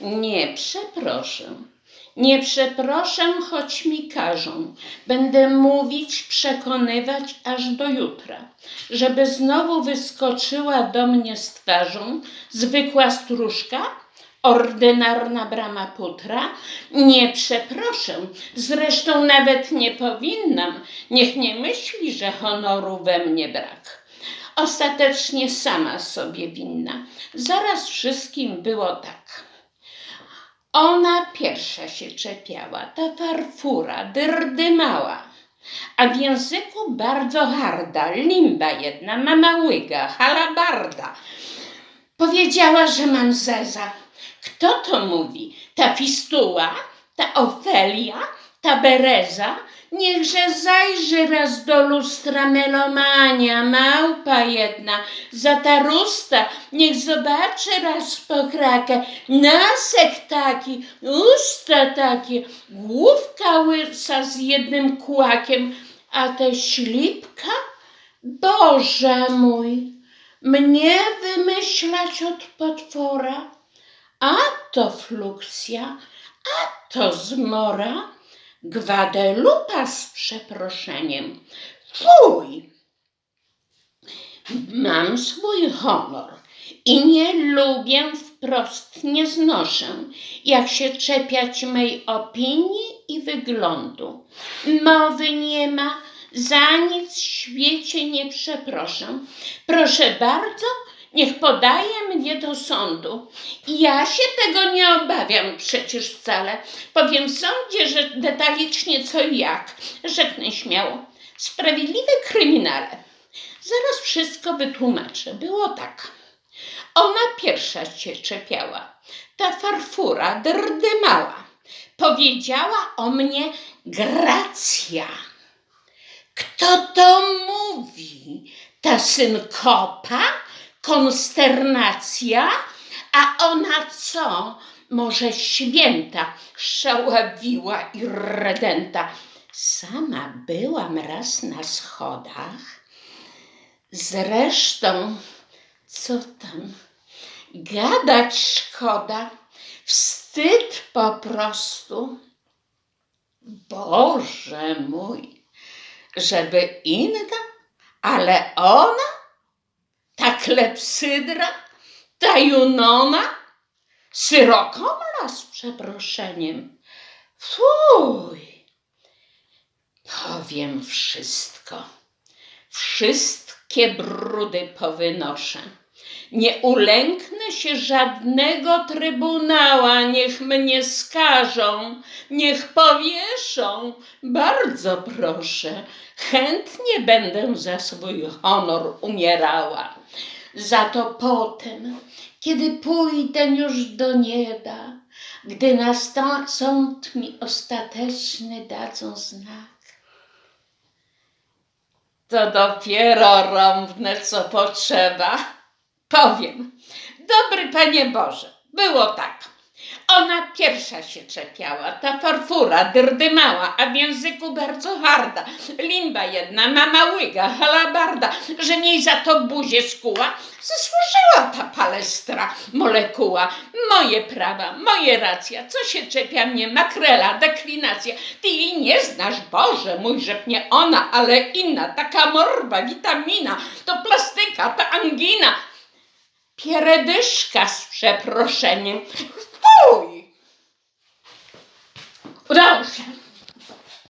Nie przeproszę. Nie przeproszę, choć mi każą. Będę mówić, przekonywać aż do jutra, żeby znowu wyskoczyła do mnie z twarzą zwykła stróżka, ordynarna brama putra. Nie przeproszę, zresztą nawet nie powinnam. Niech nie myśli, że honoru we mnie brak. Ostatecznie sama sobie winna. Zaraz wszystkim było tak. Ona pierwsza się czepiała, ta farfura, dyrdymała. A w języku bardzo harda, limba jedna, mama łyga, halabarda. Powiedziała, że mam zeza. Kto to mówi? Ta fistuła? Ta Ofelia? Ta Bereza? Niechże zajrzy raz do lustra melomania, małpa jedna, zatarusta, niech zobaczy raz pokrakę, nasek taki, usta takie, główka łysa z jednym kłakiem, a te ślipka? Boże mój, mnie wymyślać od potwora, a to fluksja, a to zmora, Gwadelupa z przeproszeniem. Fuj! Mam swój honor i nie lubię wprost, nie znoszę, jak się czepiać mej opinii i wyglądu. Mowy nie ma, za nic w świecie nie przeproszę. Proszę bardzo, niech podaje mnie do sądu. Ja się tego nie obawiam przecież wcale. Powiem w sądzie, że detalicznie co i jak. Rzeknę śmiało. Sprawiedliwy kryminale. Zaraz wszystko wytłumaczę. Było tak. Ona pierwsza się czepiała. Ta farfura drdymała. Powiedziała o mnie Gracja. Kto to mówi? Ta synkopa? Konsternacja? A ona co? Może święta? Szaławiła i redenta. Sama byłam raz na schodach. Zresztą, co tam? Gadać szkoda. Wstyd po prostu. Boże mój, żeby inna, ale ona, klepsydra, ta junona, syrokomla z przeproszeniem. Fuj, powiem wszystko, wszystkie brudy powynoszę. Nie ulęknę się żadnego trybunała, niech mnie skażą, niech powieszą. Bardzo proszę, chętnie będę za swój honor umierała. Za to potem, kiedy pójdę już do nieba, gdy na mi ostateczny dadzą znak, to dopiero rąbnę, co potrzeba. Powiem, dobry Panie Boże, było tak. Ona pierwsza się czepiała, ta farfura drdymała, a w języku bardzo harda. Limba jedna, mama łyga, halabarda, że niej za to buzię skuła. Zasłużyła ta palestra, molekuła. Moje prawa, moje racja, co się czepia mnie, makrela, deklinacja. Ty jej nie znasz, Boże mój, że nie ona, ale inna, taka morba, witamina, to plastyka, ta angina. Pieredyszka z przeproszeniem. Fuj! Udało się.